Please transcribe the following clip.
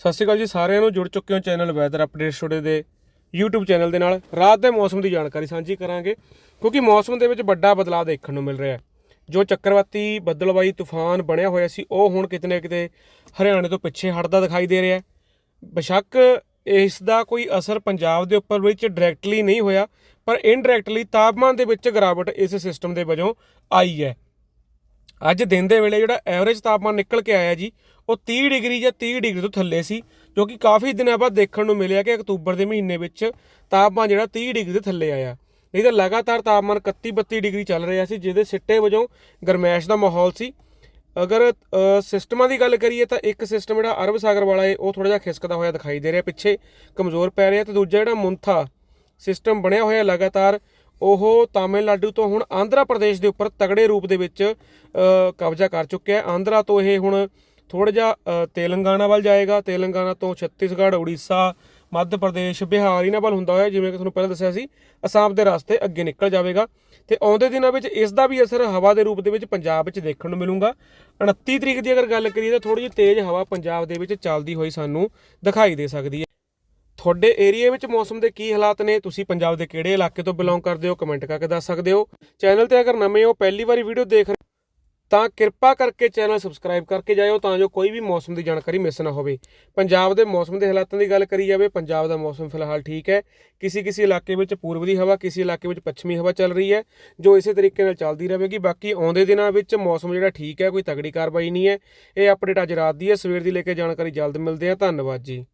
ਸਤਿ ਸ਼੍ਰੀ ਅਕਾਲ ਜੀ, ਸਾਰਿਆਂ ਨੂੰ ਜੁੜ ਚੁੱਕੇ ਹੋ ਚੈਨਲ ਵੈਦਰ ਅਪਡੇਟ ਛੋੜੇ ਦੇ YouTube ਚੈਨਲ ਦੇ ਨਾਲ। ਰਾਤ ਦੇ ਮੌਸਮ ਦੀ ਜਾਣਕਾਰੀ ਸਾਂਝੀ ਕਰਾਂਗੇ, ਕਿਉਂਕਿ ਮੌਸਮ ਦੇ ਵਿੱਚ ਵੱਡਾ ਬਦਲਾਅ ਦੇਖਣ ਨੂੰ ਮਿਲ ਰਿਹਾ ਹੈ। ਜੋ ਚੱਕਰਵਾਤੀ, ਬੱਦਲਵਾਈ, ਤੂਫਾਨ ਬਣਿਆ ਹੋਇਆ ਸੀ, ਉਹ ਹੁਣ ਕਿਤੇ ਨਾ ਕਿਤੇ ਹਰਿਆਣੇ ਤੋਂ ਪਿੱਛੇ ਹਟਦਾ ਦਿਖਾਈ ਦੇ ਰਿਹਾ ਹੈ। ਬੇਸ਼ੱਕ ਇਸ ਦਾ ਕੋਈ ਅਸਰ ਪੰਜਾਬ ਦੇ ਉੱਪਰ ਵਿੱਚ ਡਾਇਰੈਕਟਲੀ ਨਹੀਂ ਹੋਇਆ, ਪਰ ਇਨਡਾਇਰੈਕਟਲੀ ਤਾਪਮਾਨ ਦੇ ਵਿੱਚ ਗਿਰਾਵਟ ਇਸ ਸਿਸਟਮ ਦੇ ਵਜੋਂ ਆਈ ਹੈ। ਅੱਜ ਦਿਨ ਦੇ ਵੇਲੇ ਜਿਹੜਾ ਐਵਰੇਜ ਤਾਪਮਾਨ ਨਿਕਲ ਕੇ ਆਇਆ ਜੀ, ਉਹ 30 ਡਿਗਰੀ ਜਾਂ 30 ਡਿਗਰੀ ਤੋਂ ਥੱਲੇ ਸੀ, ਜੋ ਕਿ ਕਾਫੀ ਦਿਨਾਂ ਬਾਅਦ ਦੇਖਣ ਨੂੰ ਮਿਲਿਆ ਕਿ ਅਕਤੂਬਰ ਦੇ ਮਹੀਨੇ ਵਿੱਚ ਤਾਪਮਾਨ ਜਿਹੜਾ 30 ਡਿਗਰੀ ਦੇ ਥੱਲੇ ਆਇਆ। ਨਹੀਂ ਤਾਂ ਲਗਾਤਾਰ ਤਾਪਮਾਨ 31 32 ਡਿਗਰੀ ਚੱਲ ਰਿਹਾ ਸੀ, ਜਿਹਦੇ ਸਿੱਟੇ ਵਜੋਂ ਗਰਮੈਸ਼ ਦਾ ਮਾਹੌਲ ਸੀ। ਅਗਰ ਸਿਸਟਮਾਂ ਦੀ ਗੱਲ ਕਰੀਏ ਤਾਂ ਇੱਕ ਸਿਸਟਮ ਜਿਹੜਾ ਅਰਬ ਸਾਗਰ ਵਾਲਾ ਹੈ ਉਹ ਥੋੜਾ ਜਿਹਾ ਖਿਸਕਦਾ ਹੋਇਆ ਦਿਖਾਈ ਦੇ ਰਿਹਾ, ਪਿੱਛੇ ਕਮਜ਼ੋਰ ਪੈ ਰਿਹਾ ਤੇ ਦੂਜਾ ਜਿਹੜਾ ਮੁੰਥਾ ਸਿਸਟਮ ਬਣਿਆ ਹੋਇਆ ਲਗਾਤਾਰ ਉਹ ਤਾਮਿਲਨਾਡੂ ਤੋਂ ਹੁਣ ਆਂਧਰਾ ਪ੍ਰਦੇਸ਼ ਦੇ ਉੱਪਰ ਤਗੜੇ ਰੂਪ ਦੇ ਵਿੱਚ ਕਬਜ਼ਾ ਕਰ ਚੁੱਕਿਆ ਹੈ। ਆਂਧਰਾ ਤੋਂ ਇਹ ਹੁਣ ਥੋੜਾ ਜਿਹਾ ਤੇਲੰਗਾਨਾ ਵੱਲ ਜਾਏਗਾ। ਤੇਲੰਗਾਨਾ ਤੋਂ ਛੱਤੀਸਗੜ੍ਹ, ਉੜੀਸਾ, ਮੱਧ ਪ੍ਰਦੇਸ਼, ਬਿਹਾਰ ਇਹਨਾਂ ਵੱਲ ਹੁੰਦਾ ਹੋਇਆ ਜਿਵੇਂ ਕਿ ਤੁਹਾਨੂੰ ਪਹਿਲਾਂ ਦੱਸਿਆ ਸੀ, ਅਸਾਮ ਦੇ ਰਸਤੇ ਅੱਗੇ ਨਿਕਲ ਜਾਵੇਗਾ। ਤੇ ਆਉਂਦੇ ਦਿਨਾਂ ਵਿੱਚ ਇਸ ਦਾ ਵੀ ਅਸਰ ਹਵਾ ਦੇ ਰੂਪ ਦੇ ਵਿੱਚ ਪੰਜਾਬ ਵਿੱਚ ਦੇਖਣ ਨੂੰ ਮਿਲੂਗਾ। 29 ਤਰੀਕ ਦੀ ਅਗਰ ਗੱਲ ਕਰੀਏ ਤਾਂ ਥੋੜੀ ਜਿਹੀ ਤੇਜ਼ ਹਵਾ ਪੰਜਾਬ ਦੇ ਵਿੱਚ ਚੱਲਦੀ ਹੋਈ ਸਾਨੂੰ ਦਿਖਾਈ ਦੇ ਸਕਦੀ ਹੈ। ਤੁਹਾਡੇ ਏਰੀਆ ਵਿੱਚ ਮੌਸਮ ਦੇ ਕੀ ਹਾਲਾਤ ਨੇ? ਤੁਸੀਂ ਪੰਜਾਬ ਦੇ ਕਿਹੜੇ ਇਲਾਕੇ ਤੋਂ ਬਿਲੋਂਗ ਕਰਦੇ ਹੋ? ਕਮੈਂਟ ਕਰਕੇ ਦੱਸ ਸਕਦੇ ਹੋ। ਚੈਨਲ ਤੇ ਅਗਰ ਨਵੇਂ ਹੋ, ਪਹਿਲੀ ਵਾਰੀ ਵੀਡੀਓ ਦੇਖ ਰਹੇ ਤਾਂ ਕਿਰਪਾ ਕਰਕੇ ਚੈਨਲ ਸਬਸਕ੍ਰਾਈਬ ਕਰਕੇ ਜਾਇਓ ਤਾਂ ਜੋ ਕੋਈ ਵੀ ਮੌਸਮ ਦੀ ਜਾਣਕਾਰੀ ਮਿਸ ਨਾ ਹੋਵੇ। ਪੰਜਾਬ ਦੇ ਮੌਸਮ ਦੇ ਹਾਲਾਤਾਂ ਦੀ ਗੱਲ ਕਰੀ ਜਾਵੇ, ਪੰਜਾਬ ਦਾ ਮੌਸਮ ਫਿਲਹਾਲ ਠੀਕ ਹੈ। ਕਿਸੇ ਕਿਸੇ ਇਲਾਕੇ ਵਿੱਚ ਪੂਰਬ ਦੀ ਹਵਾ, ਕਿਸੇ ਇਲਾਕੇ ਵਿੱਚ ਪੱਛਮੀ ਹਵਾ ਚੱਲ ਰਹੀ ਹੈ, ਜੋ ਇਸੇ ਤਰੀਕੇ ਨਾਲ ਚੱਲਦੀ ਰਹੇਗੀ। ਬਾਕੀ ਆਉਂਦੇ ਦਿਨਾਂ ਵਿੱਚ ਮੌਸਮ ਜਿਹੜਾ ਠੀਕ ਹੈ, ਕੋਈ ਤਗੜੀ ਕਾਰਵਾਈ ਨਹੀਂ ਹੈ। ਇਹ ਅਪਡੇਟ ਅੱਜ ਰਾਤ ਦੀ ਹੈ। ਸਵੇਰ ਦੀ ਲੈ ਕੇ ਜਾਣਕਾਰੀ ਜਲਦ ਮਿਲਦੇ ਆ ਧੰਨਵਾਦ ਜੀ।